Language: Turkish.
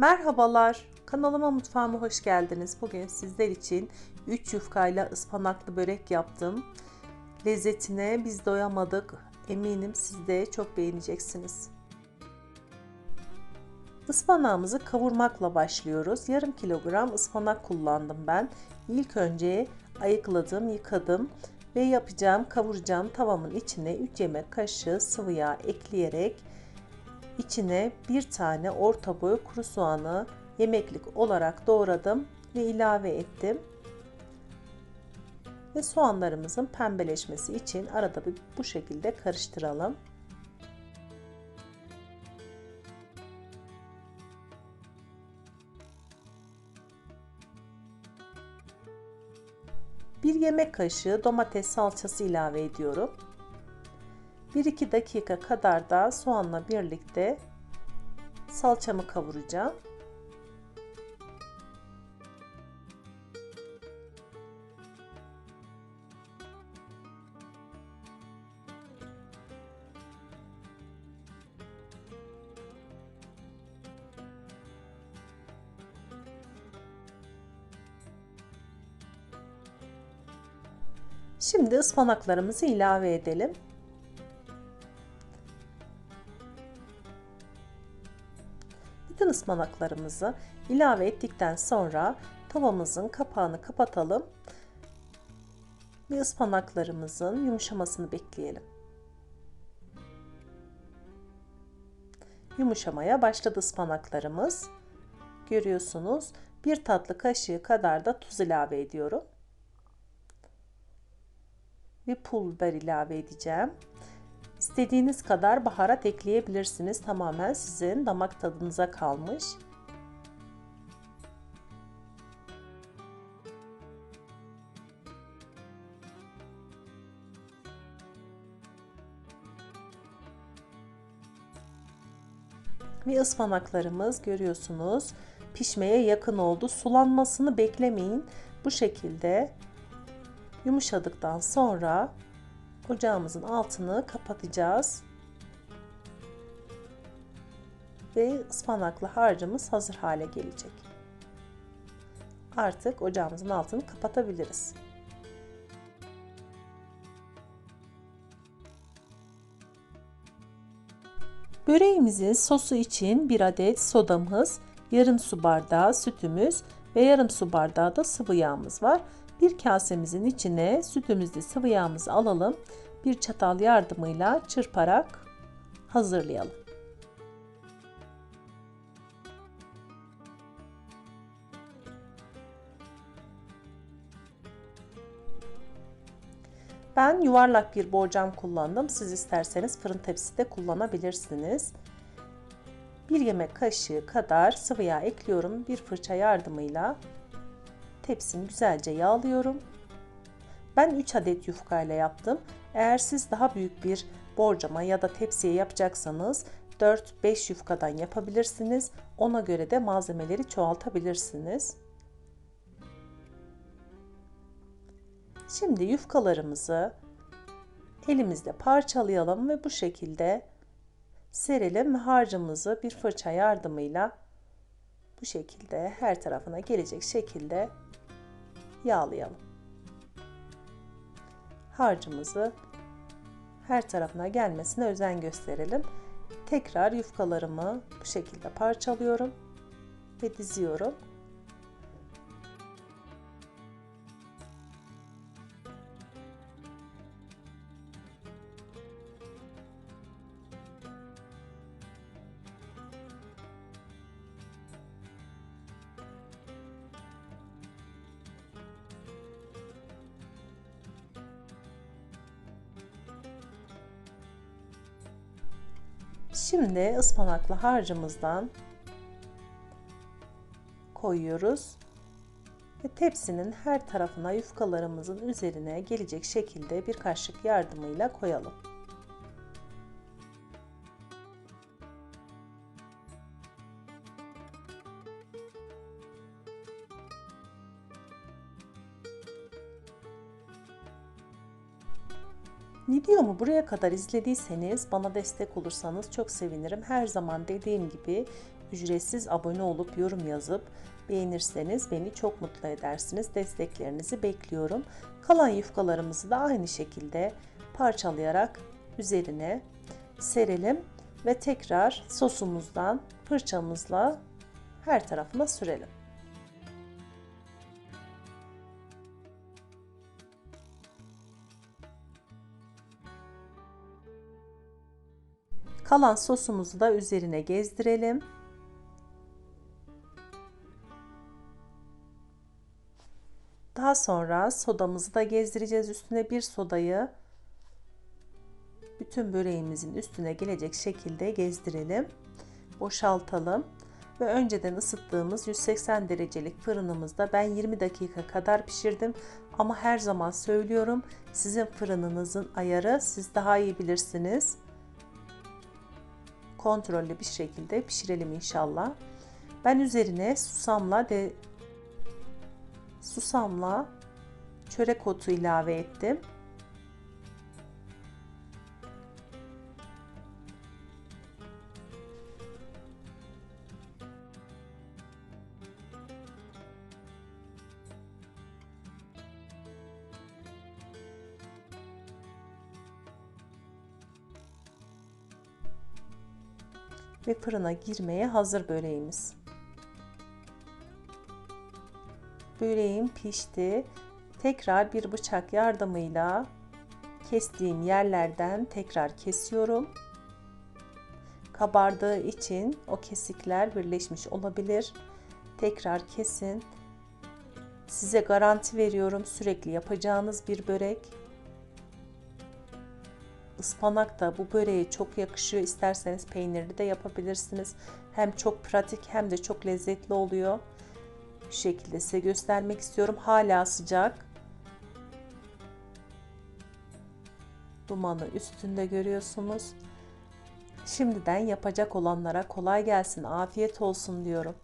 Merhabalar, kanalıma mutfağıma hoş geldiniz. Bugün sizler için 3 yufkayla ıspanaklı börek yaptım. Lezzetine biz doyamadık. Eminim siz de çok beğeneceksiniz. Ispanağımızı kavurmakla başlıyoruz. Yarım kilogram ıspanak kullandım ben. İlk önce ayıkladım, yıkadım ve yapacağım, kavuracağım tavamın içine 3 yemek kaşığı sıvı yağ ekleyerek İçine bir tane orta boy kuru soğanı yemeklik olarak doğradım ve ilave ettim. Ve soğanlarımızın pembeleşmesi için arada bir bu şekilde karıştıralım. Bir yemek kaşığı domates salçası ilave ediyorum. 1-2 dakika kadar da soğanla birlikte salçamı kavuracağım. Şimdi ıspanaklarımızı ilave edelim. Bütün ıspanaklarımızı ilave ettikten sonra tavamızın kapağını kapatalım ve ıspanaklarımızın yumuşamasını bekleyelim. Yumuşamaya başladı ıspanaklarımız. Görüyorsunuz bir tatlı kaşığı kadar da tuz ilave ediyorum. Ve pul biber ilave edeceğim. İstediğiniz kadar baharat ekleyebilirsiniz. Tamamen sizin damak tadınıza kalmış. Ve ıspanaklarımız görüyorsunuz pişmeye yakın oldu. Sulanmasını beklemeyin. Bu şekilde yumuşadıktan sonra ocağımızın altını kapatacağız. Ve ıspanaklı harcımız hazır hale gelecek. Artık ocağımızın altını kapatabiliriz. Böreğimizin sosu için bir adet sodamız, yarım su bardağı sütümüz ve yarım su bardağı da sıvı yağımız var. Bir kasemizin içine sütümüzü sıvı yağımızı alalım. Bir çatal yardımıyla çırparak hazırlayalım. Ben yuvarlak bir borcam kullandım. Siz isterseniz fırın tepsisi de kullanabilirsiniz. Bir yemek kaşığı kadar sıvı yağ ekliyorum. Bir fırça yardımıyla tepsimi güzelce yağlıyorum. Ben 3 adet yufka ile yaptım. Eğer siz daha büyük bir borcama ya da tepsiye yapacaksanız 4-5 yufkadan yapabilirsiniz. Ona göre de malzemeleri çoğaltabilirsiniz. Şimdi yufkalarımızı elimizde parçalayalım ve bu şekilde serelim ve harcımızı bir fırça yardımıyla bu şekilde her tarafına gelecek şekilde yağlayalım. Harcımızı her tarafına gelmesine özen gösterelim. Tekrar yufkalarımı bu şekilde parçalıyorum ve diziyorum. Şimdi ıspanaklı harcımızdan koyuyoruz. Ve tepsinin her tarafına yufkalarımızın üzerine gelecek şekilde bir kaşık yardımıyla koyalım. Videomu buraya kadar izlediyseniz bana destek olursanız çok sevinirim. Her zaman dediğim gibi ücretsiz abone olup yorum yazıp beğenirseniz beni çok mutlu edersiniz. Desteklerinizi bekliyorum. Kalan yufkalarımızı da aynı şekilde parçalayarak üzerine serelim ve tekrar sosumuzdan fırçamızla her tarafına sürelim. Kalan sosumuzu da üzerine gezdirelim. Daha sonra sodamızı da gezdireceğiz. Üstüne bir sodayı bütün böreğimizin üstüne gelecek şekilde gezdirelim. Boşaltalım ve önceden ısıttığımız 180 derecelik fırınımızda ben 20 dakika kadar pişirdim. Ama her zaman söylüyorum sizin fırınınızın ayarı siz daha iyi bilirsiniz. Kontrollü bir şekilde pişirelim inşallah. Ben üzerine susamla de susamla çörek otu ilave ettim. Ve fırına girmeye hazır böreğimiz. Böreğim pişti. Tekrar bir bıçak yardımıyla kestiğim yerlerden tekrar kesiyorum. Kabardığı için o kesikler birleşmiş olabilir. Tekrar kesin. Size garanti veriyorum sürekli yapacağınız bir börek. Ispanak da bu böreğe çok yakışıyor. İsterseniz peynirli de yapabilirsiniz. Hem çok pratik hem de çok lezzetli oluyor. Bu şekilde size göstermek istiyorum. Hala sıcak. Dumanı üstünde görüyorsunuz. Şimdiden yapacak olanlara kolay gelsin, afiyet olsun diyorum.